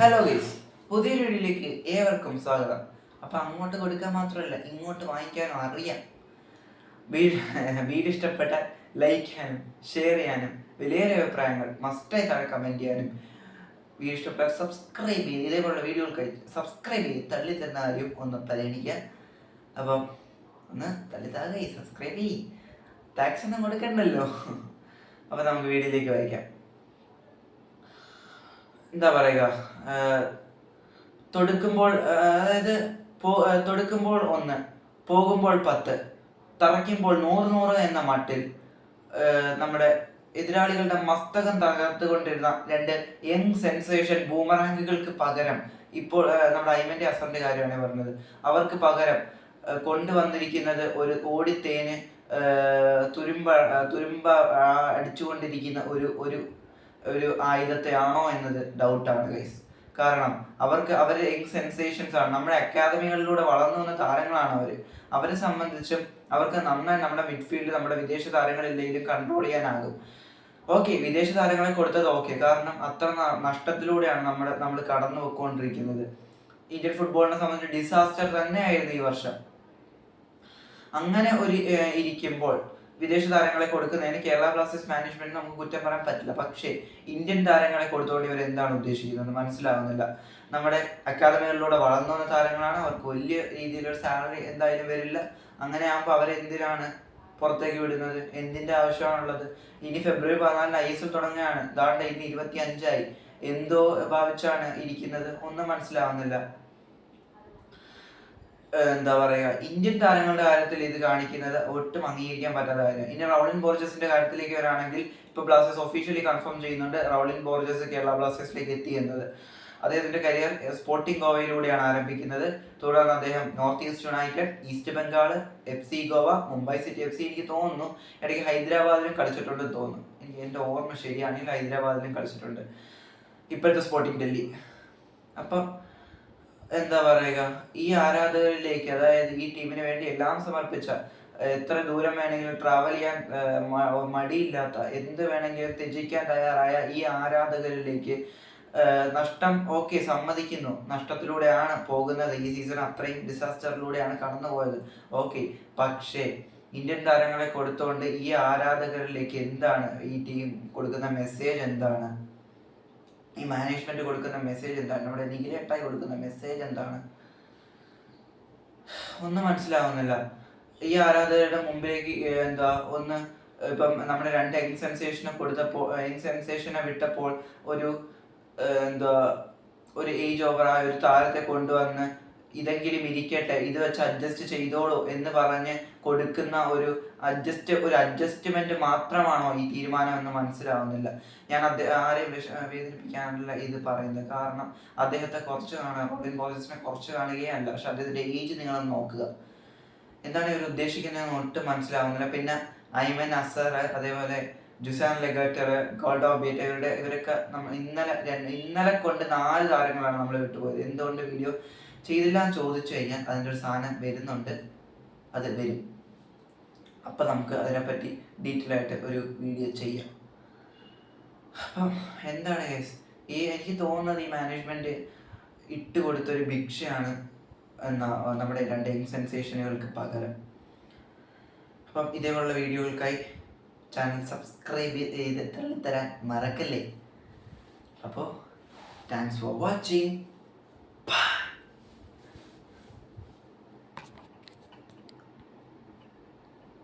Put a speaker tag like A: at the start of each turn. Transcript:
A: Hello guys പുതിയൊരു വീഡിയോയിലേക്ക് ഏവർക്കും സ്വാഗതം. അപ്പൊ അങ്ങോട്ട് കൊടുക്കാൻ മാത്രമല്ല ഇങ്ങോട്ട് വാങ്ങിക്കാനും അറിയാം. വീഡിയോ ഇഷ്ടപ്പെട്ട ലൈക്ക് ചെയ്യാനും ഷെയർ ചെയ്യാനും വിലയേറെ അഭിപ്രായങ്ങൾ മസ്റ്റായി താഴെ കമന്റ് ചെയ്യാനും വീഡിയോ ഇഷ്ടപ്പെട്ട സബ്സ്ക്രൈബ് ചെയ്ത് ഇതേപോലുള്ള വീഡിയോകൾക്കായി സബ്സ്ക്രൈബ് ചെയ്ത് തള്ളി തന്ന ആരും ഒന്ന് പരിഗണിക്കുക അപ്പം ഒന്ന് തള്ളി താഴെ സബ്സ്ക്രൈബ് ചെയ്യ്. ടാക്സ് ഒന്നും കൊടുക്കണ്ടല്ലോ. അപ്പൊ നമുക്ക് വീഡിയോയിലേക്ക് വായിക്കാം. എന്താ പറയുക തൊടുക്കുമ്പോൾ അതായത് തൊടുക്കുമ്പോൾ ഒന്ന് പോകുമ്പോൾ പത്ത് തറയ്ക്കുമ്പോൾ നൂറ് നൂറ് എന്ന മട്ടിൽ നമ്മുടെ എതിരാളികളുടെ മസ്തകം തകർത്തുകൊണ്ടിരുന്ന രണ്ട് യങ് സെൻസേഷൻ ബൂമറാങ്കുകൾക്ക് പകരം ഇപ്പോൾ നമ്മുടെ ഐമന്റെ അസറിന്റെ കാര്യമാണ് പറഞ്ഞത്. അവർക്ക് പകരം കൊണ്ടുവന്നിരിക്കുന്നത് ഒരു ഓടിത്തേന് തുരുമ്പ തുരുമ്പ അടിച്ചുകൊണ്ടിരിക്കുന്ന ഒരു ഒരു ഒരു ആയുധത്തെയാണോ എന്നത് ഡൗട്ടാണ് ഗൈസ് കാരണം അവർക്ക് അവർ എഗ് സെൻസേഷൻസ് ആണ്. നമ്മുടെ അക്കാദമികളിലൂടെ വളർന്നു വന്ന താരങ്ങളാണ് അവർ അവരെ സംബന്ധിച്ചും അവർക്ക് നന്നായി നമ്മുടെ മിഡ്ഫീൽഡ് നമ്മുടെ വിദേശ താരങ്ങളില്ലെങ്കിലും കൺട്രോൾ ചെയ്യാനാകും. ഓക്കെ വിദേശ താരങ്ങളെ കൊടുത്തത് ഓക്കെ കാരണം അത്ര നഷ്ടത്തിലൂടെയാണ് നമ്മുടെ നമ്മൾ കടന്നു പോയിക്കൊണ്ടിരിക്കുന്നത്. ഇന്ത്യൻ ഫുട്ബോളിനെ സംബന്ധിച്ച് ഡിസാസ്റ്റർ തന്നെയായിരുന്നു ഈ വർഷം. അങ്ങനെ ഒരു ഇരിക്കുമ്പോൾ വിദേശ താരങ്ങളെ കൊടുക്കുന്നതിന് കേരള ബ്ലാസ്റ്റേഴ്സ് മാനേജ്മെന്റ് നമുക്ക് കുറ്റം പറയാൻ പറ്റില്ല. പക്ഷേ ഇന്ത്യൻ താരങ്ങളെ കൊടുത്തുകൊണ്ട് ഇവർ എന്താണ് ഉദ്ദേശിക്കുന്നത്? മനസ്സിലാവുന്നില്ല. നമ്മുടെ അക്കാദമികളിലൂടെ വളർന്നു വന്ന താരങ്ങളാണ്. അവർക്ക് വലിയ രീതിയിലൊരു സാലറി എന്തായാലും വരില്ല. അങ്ങനെ ആകുമ്പോൾ അവരെന്തിനാണ് പുറത്തേക്ക് വിടുന്നത്? എന്തിന്റെ ആവശ്യമാണുള്ളത്? ഇനി ഫെബ്രുവരി പതിനാലിന് ഐ എസ് എൽ തുടങ്ങുകയാണ്. ഇനി ഇരുപത്തി അഞ്ചായി എന്തോ ഭാവിച്ചാണ് ഇരിക്കുന്നത്? ഒന്നും മനസ്സിലാവുന്നില്ല. എന്താ പറയുക ഇന്ത്യൻ താരങ്ങളുടെ കാര്യത്തിൽ ഇത് കാണിക്കുന്നത് ഒട്ടും അംഗീകരിക്കാൻ പറ്റാത്ത കാര്യം ഇനി റൗളിൻ ബോർജസിന്റെ കാര്യത്തിലേക്ക് വരാണെങ്കിൽ ഇപ്പൊ ബ്ലാസ്റ്റേഴ്സ് ഒഫീഷ്യലി കൺഫേം ചെയ്യുന്നുണ്ട് റൗളിൻ ബോർജസ് കേരള ബ്ലാസ്റ്റേഴ്സിലേക്ക് എത്തി എന്നത്. അദ്ദേഹത്തിന്റെ കരിയർ സ്പോർട്ടിംഗ് ഗോവയിലൂടെയാണ് ആരംഭിക്കുന്നത്. തുടർന്ന് അദ്ദേഹം north east united east Bengal F C Goa Mumbai city F C എനിക്ക് തോന്നുന്നു ഇടയ്ക്ക് ഹൈദരാബാദിലും കളിച്ചിട്ടുണ്ട് തോന്നുന്നു. എനിക്ക് എന്റെ ഓർമ്മ ശരിയാണെങ്കിൽ ഹൈദരാബാദിലും കളിച്ചിട്ടുണ്ട്. ഇപ്പോഴത്തെ സ്പോർട്ടിംഗ് ഡൽഹി. അപ്പം എന്താ പറയുക ഈ ആരാധകരിലേക്ക് അതായത് ഈ ടീമിന് വേണ്ടി എല്ലാം സമർപ്പിച്ച എത്ര ദൂരം വേണമെങ്കിലും ട്രാവൽ ചെയ്യാൻ മടിയില്ലാത്ത എന്ത് വേണമെങ്കിലും ത്യജിക്കാൻ തയ്യാറായ ഈ ആരാധകരിലേക്ക് നഷ്ടം ഓക്കെ സമ്മതിക്കുന്നു. നഷ്ടത്തിലൂടെയാണ് പോകുന്നത്. ഈ സീസൺ അത്രയും ഡിസാസ്റ്ററിലൂടെയാണ് കടന്നുപോയത്. ഓക്കെ പക്ഷേ ഇന്ത്യൻ താരങ്ങളെ കൊടുത്തുകൊണ്ട് ഈ ആരാധകരിലേക്ക് എന്താണ് ഈ ടീം കൊടുക്കുന്ന മെസ്സേജ് എന്താണ്? ഈ മാനേജ്മെന്റ് കൊടുക്കുന്ന മെസ്സേജ് എന്താണ്? നമ്മുടെ നിഖിലേട്ടായി കൊടുക്കുന്ന മെസ്സേജ് എന്താണ്? ഒന്നും മനസ്സിലാവുന്നില്ല. ഈ ആരാധകരുടെ മുമ്പിലേക്ക് എന്താ ഒന്ന് ഇപ്പം നമ്മുടെ രണ്ട് യങ് സെൻസേഷനെ കൊടുത്തപ്പോൾ യങ് സെൻസേഷനെ വിട്ടപ്പോൾ ഒരു എന്താ ഒരു ഏജ് ഓവറായ ഒരു താരത്തെ കൊണ്ടുവന്ന് ഇതെങ്കിലും ഇരിക്കട്ടെ ഇത് വെച്ച് അഡ്ജസ്റ്റ് ചെയ്തോളൂ എന്ന് പറഞ്ഞ് കൊടുക്കുന്ന ഒരു അഡ്ജസ്റ്റ് ഒരു അഡ്ജസ്റ്റ്മെന്റ് മാത്രമാണോ ഈ തീരുമാനം എന്ന് മനസ്സിലാവുന്നില്ല. ഞാൻ ആരെയും വേദനിപ്പിക്കാനുള്ള ഇത് പറയുന്നത് കാരണം അദ്ദേഹത്തെ കുറച്ച് കാണുക റോബിൻ ബോയ്സിനെ കുറച്ച് കാണുകയല്ല. പക്ഷെ അദ്ദേഹത്തിന്റെ ഏജ് നിങ്ങൾ നോക്കുക. എന്താണ് ഇവർ ഉദ്ദേശിക്കുന്നതെന്ന് ഒട്ടും മനസ്സിലാവുന്നില്ല. പിന്നെ ഐമൻ അസർ അതേപോലെ ജുസാൻ ലെഗറ്റർ ഗോൾഡ് ബീറ്റ് ഇവരുടെ ഇവരൊക്കെ നമ്മൾ ഇന്നലെ ഇന്നലെ കൊണ്ട് നാല് താരങ്ങളാണ് നമ്മൾ വിട്ടുപോയത്. എന്തുകൊണ്ട് വീഡിയോ ചെയ്തില്ല എന്ന് ചോദിച്ചു കഴിഞ്ഞാൽ അതിന്റെ ഒരു സാധനം വരുന്നുണ്ട് അത് വരും. അപ്പം നമുക്ക് അതിനെപ്പറ്റി ഡീറ്റെയിൽ ആയിട്ട് ഒരു വീഡിയോ ചെയ്യാം. അപ്പം എന്താണ് കേസ് ഈ എനിക്ക് തോന്നുന്നത് ഈ മാനേജ്മെന്റ് ഇട്ട് കൊടുത്തൊരു ഭിക്ഷയാണ് എന്നാ നമ്മുടെ രണ്ട് യങ് സെൻസേഷനുകൾക്ക് പകരം. അപ്പം ഇതേപോലുള്ള വീഡിയോകൾക്കായി ചാനൽ സബ്സ്ക്രൈബ് ചെയ്ത് തള്ളിത്തരാൻ മറക്കല്ലേ? അപ്പോൾ താങ്ക്സ് ഫോർ വാച്ചിങ്